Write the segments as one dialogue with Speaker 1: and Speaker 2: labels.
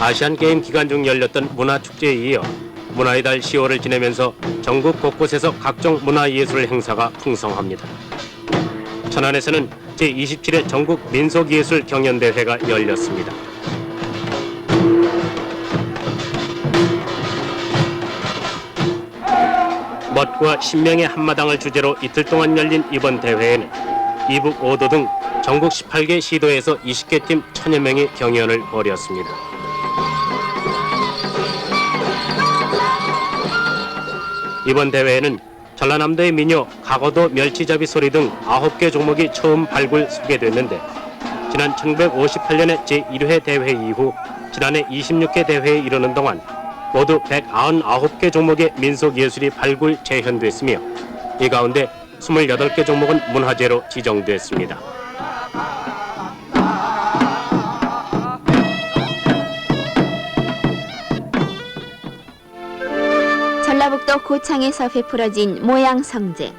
Speaker 1: 아시안 게임 기간 중 열렸던 문화축제에 이어 문화의 달 10월을 지내면서 전국 곳곳에서 각종 문화예술 행사가 풍성합니다. 천안에서는 제27회 전국 민속예술 경연대회가 열렸습니다. 멋과 신명의 한마당을 주제로 이틀 동안 열린 이번 대회에는 이북 5도 등 전국 18개 시도에서 20개 팀 천여 명이 경연을 벌였습니다. 이번 대회에는 전라남도의 민요, 가거도 멸치잡이 소리 등 9개 종목이 처음 발굴 소개됐는데 지난 1958년의 제1회 대회 이후 지난해 26회 대회에 이르는 동안 모두 199개 종목의 민속 예술이 발굴 재현됐으며 이 가운데 28개 종목은 문화재로 지정됐습니다.
Speaker 2: 전라북도 고창에서 베풀어진 모양 성제.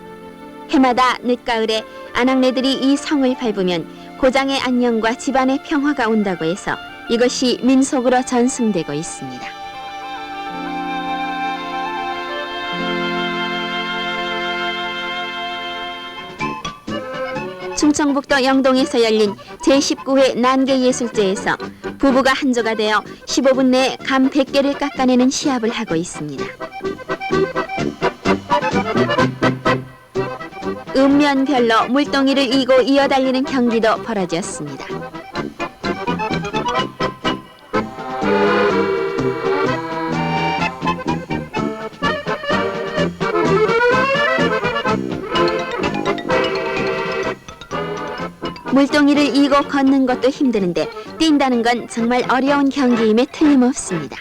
Speaker 2: 해마다 늦가을에 아낙네들이 이 성을 밟으면 고장의 안녕과 집안의 평화가 온다고 해서 이것이 민속으로 전승되고 있습니다. 충청북도 영동에서 열린 제19회 난개예술제에서 부부가 한조가 되어 15분 내에 감 100개를 깎아내는 시합을 하고 있습니다. 읍면별로 물동이를 이고 이어달리는 경기도 벌어졌습니다. 물동이를 이고 걷는 것도 힘드는데 뛴다는 건 정말 어려운 경기임에 틀림없습니다.